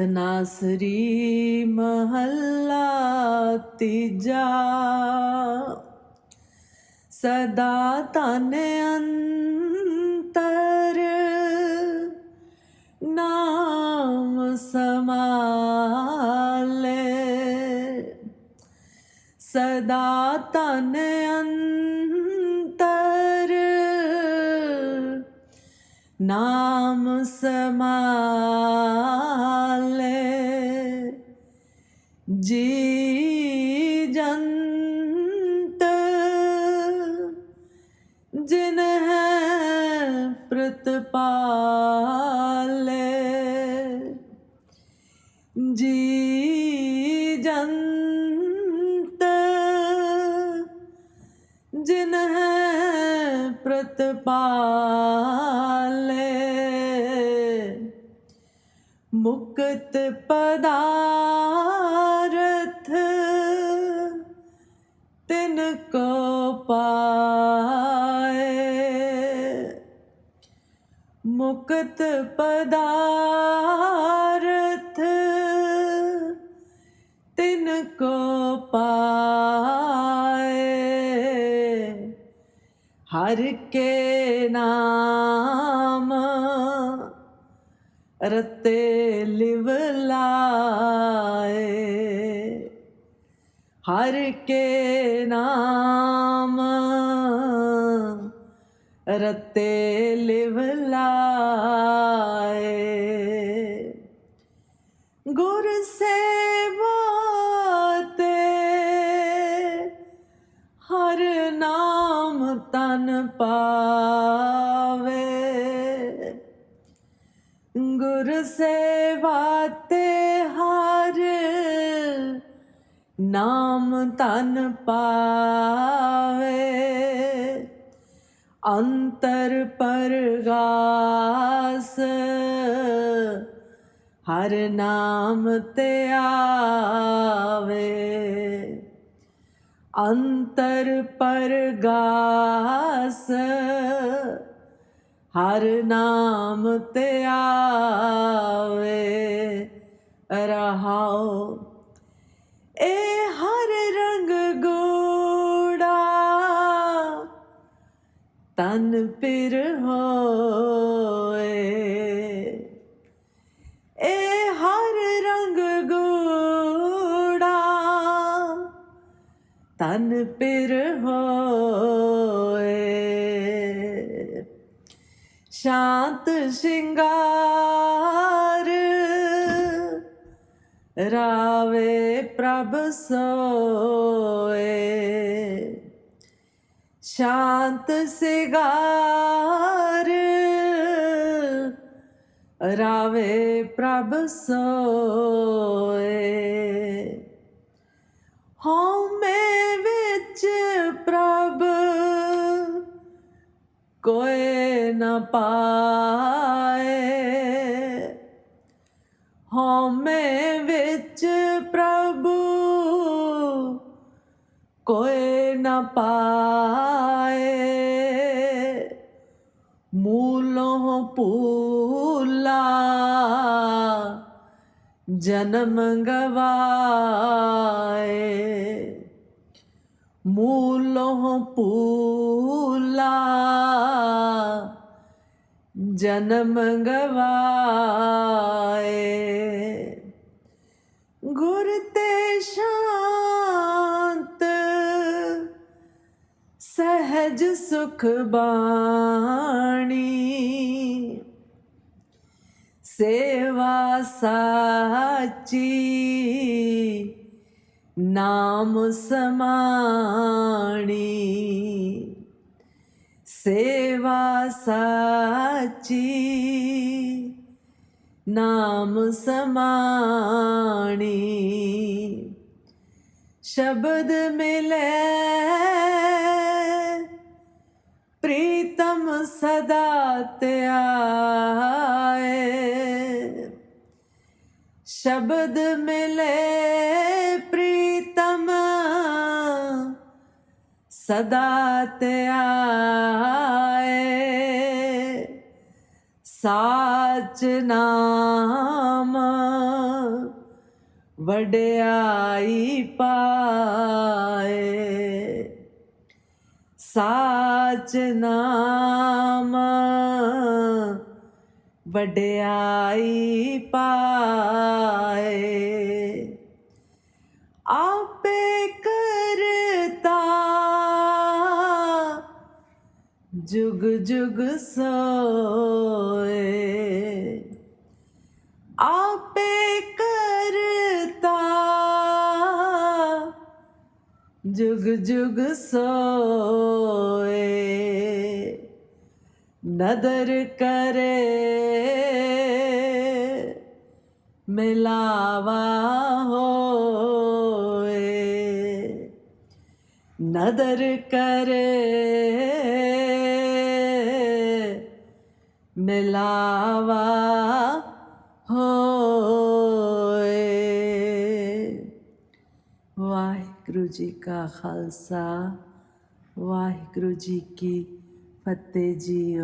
ਤਨਾਸਰੀ ਮਹੱਲਾ ਤੀਜਾ। ਸਦਾ ਤਨ ਅੰਤਰ ਨਾਮ ਸਮਾਲੇ ਸਦਾ ਤਨ ਅੰਤਰ ਨਾਮ ਸਮਾਲੇ ਹੈ ਪ੍ਰਤਪਾਲੇ ਜੀ ਜੰਤ ਜਿਨ ਹੈ ਪ੍ਰਤਪਾਲੇ ਮੁਕਤ ਪਦਾਰਥ ਤਿਨ ਕੋ ਪਾਏ ਮੁਕਤ ਪਦਾਰਥ ਤਿਨ ਕੋ ਪਾਏ। ਹਰ ਕੇ ਨਾਮ ਰਤੇ ਲਿਵ ਲਾਏ। ਹਰ ਕੇ ਨਾਮ ਰਤੇ ਲਿਵ ਲਾਏ। ਗੁਰ ਸੇਵਾ ਤੇ ਹਰ ਨਾਮ ਤਨ ਪਾਵੇ। ਗੁਰ ਸੇਵਾ ਤੇ ਹਰ ਨਾਮ ਤਨ ਪਾਵੇ। ਅੰਤਰ ਪਰਗਾਸ। ਹਰ ਨਾਮ ਤੇ ਆਵੇ। ਅੰਤਰ ਪਰਗਾਸ। ਹਰ ਨਾਮ ਤੇ ਆਵੇ। ਰਹਾਓ। ਏ ਹਰ ਰੰਗ ਗੋ ਤਨ ਪਿਰ ਹੋਏ। ਇਹ ਹਰ ਰੰਗ ਗੂੜਾ ਤਨ ਪਿਰ ਹੋਏ। ਸ਼ਾਂਤ ਸ਼ਿੰਗਾਰ ਰਾਵੇ ਪ੍ਰਭ ਸੋਏ। ਸ਼ਾਂਤ ਸਿਗਾਰ ਰਾਵੇ ਪ੍ਰਭ ਸੋਏ। ਹਉਮੈ ਵਿੱਚ ਪ੍ਰਭ ਕੋਏ ਨਾ ਪਾਏ। ਹਉਮੈ ਵਿੱਚ ਪ੍ਰਭੂ ਕੋਏ ਨਾ ਪਾਏ ਮੂਲੋਂ ਪੂਲਾ ਜਨਮ ਗਵਾਏ ਮੂਲੋਂ ਪੂਲਾ ਜਨਮ ਗਵਾਏ ਗੁਰ ਤੇ ਸ਼ਾਂਤ ਸਹਿਜ ਸੁਖ ਬਾਣੀ। ਸੇਵਾ ਸਾਚੀ ਨਾਮ ਸਮਾਣੀ। ਸੇਵਾ ਸਾਚੀ ਨਾਮ ਸਮਾਣੀ। ਸ਼ਬਦ ਮਿਲੇ ਪ੍ਰੀਤਮ ਸਦਾ ਧਿਆਏ ਸ਼ਬਦ ਮਿਲੇ ਪ੍ਰੀਤਮ ਸਦਾ ਧਿਆਏ ਸਾਚ ਨਾਮ ਵਡਿਆਈ ਪਾਏ। ਸਾਚ ਨਾਮ। ਵਡਿਆਈ ਪਾਏ। ਆਪੇ ਕਰਤਾ। ਜੁਗ ਜੁਗ ਸੋਏ। ਆਪੇ ਕਰਤਾ। ਜੁਗ ਜੁਗ ਸੋਏ। ਨਦਰ ਕਰੇ ਮਿਲਾਵਾ ਹੋਏ ਨਦਰ ਕਰੇ ਮਿਲਾਵਾ ਹੋਏ ਵਾਹਿਗੁਰੂ ਜੀ ਕਾ ਖਾਲਸਾ ਵਾਹਿਗੁਰੂ ਜੀ ਕੀ Pate de